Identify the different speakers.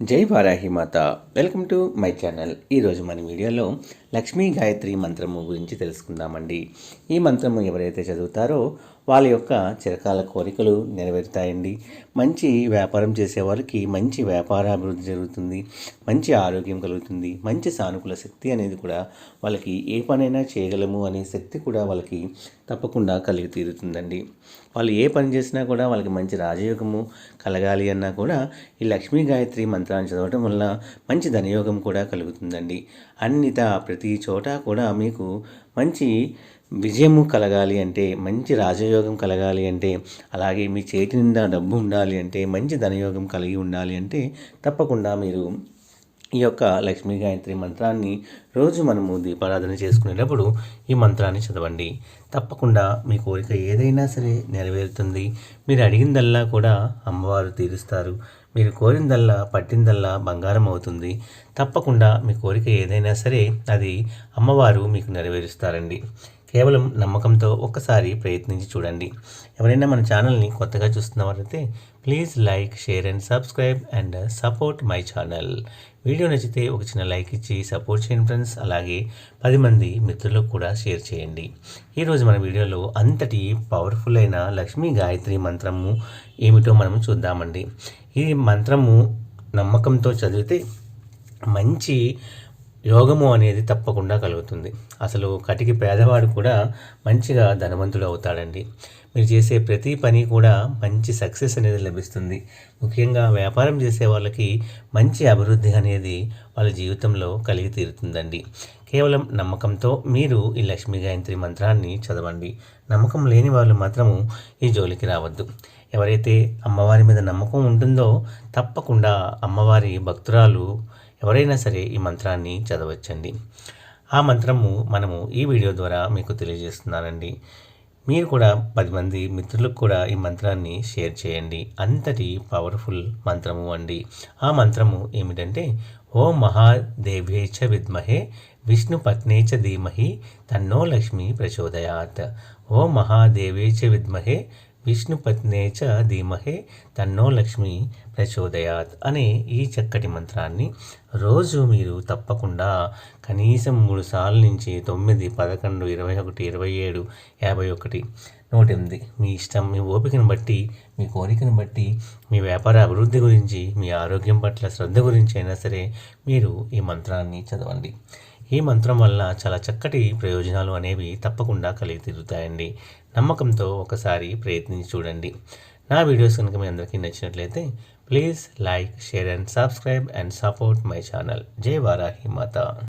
Speaker 1: జై వారాహి మాత. Welcome to my channel. ఈరోజు మన వీడియోలో లక్ష్మీ గాయత్రి మంత్రము గురించి తెలుసుకుందామండి. ఈ మంత్రము ఎవరైతే చదువుతారో వాళ్ళ యొక్క చిరకాల కోరికలు నెరవేరుతాయండి. మంచి వ్యాపారం చేసే మంచి వ్యాపార అభివృద్ధి జరుగుతుంది. మంచి ఆరోగ్యం కలుగుతుంది. మంచి సానుకూల శక్తి అనేది కూడా వాళ్ళకి ఏ పనైనా చేయగలము అనే శక్తి కూడా వాళ్ళకి తప్పకుండా కలిగి తీరుతుందండి. వాళ్ళు ఏ పని చేసినా కూడా వాళ్ళకి మంచి రాజయోగము కలగాలి అన్నా కూడా ఈ లక్ష్మీ గాయత్రి మంత్రాన్ని చదవటం వల్ల మంచి ధనయోగం కూడా కలుగుతుందండి. అన్నిత ప్రతి చోట కూడా మీకు మంచి విజయము కలగాలి అంటే మంచి రాజయోగం కలగాలి అంటే అలాగే మీ చేతి నిండా డబ్బు ఉండాలి అంటే మంచి ధనయోగం కలిగి ఉండాలి అంటే తప్పకుండా మీరు ఈ యొక్క లక్ష్మీ గాయత్రి మంత్రాన్ని రోజు మనము దీపారాధన చేసుకునేటప్పుడు ఈ మంత్రాన్ని చదవండి. తప్పకుండా మీ కోరిక ఏదైనా సరే నెరవేరుతుంది. మీరు అడిగిందల్లా కూడా అమ్మవారు తీరుస్తారు. మీరు కోరిందల్లా పట్టిందల్లా బంగారం అవుతుంది. తప్పకుండా మీ కోరిక ఏదైనా సరే అది అమ్మవారు మీకు నెరవేరుస్తారండి. కేవలం నమ్మకంతో ఒక్కసారి ప్రయత్నించి చూడండి. ఎవరైనా మన ఛానల్ని కొత్తగా చూస్తున్నవారైతే please like share and subscribe and support my channel. Video నచ్చితే ఒక చిన్న లైక్ ఇచ్చి సపోర్ట్ చేయండి ఫ్రెండ్స్. అలాగే పది మంది మిత్రులకు కూడా షేర్ చేయండి. ఈరోజు మన వీడియోలో అంతటి పవర్ఫుల్ అయిన లక్ష్మీ గాయత్రి మంత్రము ఏమిటో మనం చూద్దామండి. ఈ మంత్రము నమ్మకంతో చదివితే మంచి యోగము అనేది తప్పకుండా కలుగుతుంది. అసలు కటికి పేదవాడు కూడా మంచిగా ధనవంతుడు అవుతాడండి. మీరు చేసే ప్రతి పని కూడా మంచి సక్సెస్ అనేది లభిస్తుంది. ముఖ్యంగా వ్యాపారం చేసే వాళ్ళకి మంచి అభివృద్ధి అనేది వాళ్ళ జీవితంలో కలిగి తీరుతుందండి. కేవలం నమ్మకంతో మీరు ఈ లక్ష్మీ గాయత్రి మంత్రాన్ని చదవండి. నమ్మకం లేని వాళ్ళు మాత్రము ఈ జోలికి రావద్దు. ఎవరైతే అమ్మవారి మీద నమ్మకం ఉంటుందో తప్పకుండా అమ్మవారి భక్తురాలు ఎవరైనా సరే ఈ మంత్రాన్ని చదవచ్చండి. ఆ మంత్రము మనము ఈ వీడియో ద్వారా మీకు తెలియజేస్తున్నానండి. మీరు కూడా పది మంది మిత్రులకు కూడా ఈ మంత్రాన్ని షేర్ చేయండి. అంతటి పవర్ఫుల్ మంత్రము అండి. ఆ మంత్రము ఏమిటంటే ఓ మహాదేవేచ విద్మహే విష్ణు పత్నేచ ధీమహి తన్నో లక్ష్మి ప్రచోదయాత్. ఓ మహాదేవేచ విద్మహే విష్ణుపత్నే చ ధీమహే తన్నో లక్ష్మి ప్రచోదయాత్ అనే ఈ చక్కటి మంత్రాన్ని రోజు మీరు తప్పకుండా కనీసం మూడు సార్లు నుంచి తొమ్మిది పదకొండు ఇరవై ఒకటి ఇరవై ఏడు యాభై ఒకటి నూట ఎనిమిది మీ ఇష్టం మీ ఓపికను బట్టి మీ కోరికను బట్టి మీ వ్యాపార అభివృద్ధి గురించి మీ ఆరోగ్యం పట్ల శ్రద్ధ గురించి అయినా సరే మీరు ఈ మంత్రాన్ని చదవండి. ఈ మంత్రం వల్ల చాలా చక్కటి ప్రయోజనాలు అనేవి తప్పకుండా కలిగి తిరుగుతాయండి నమ్మకంతో ఒకసారి ప్రయత్నించి చూడండి. నా వీడియోస్ కనుక మీ అందరికీ నచ్చినట్లయితే please like share and subscribe and support my channel. జై వారాహి మాత.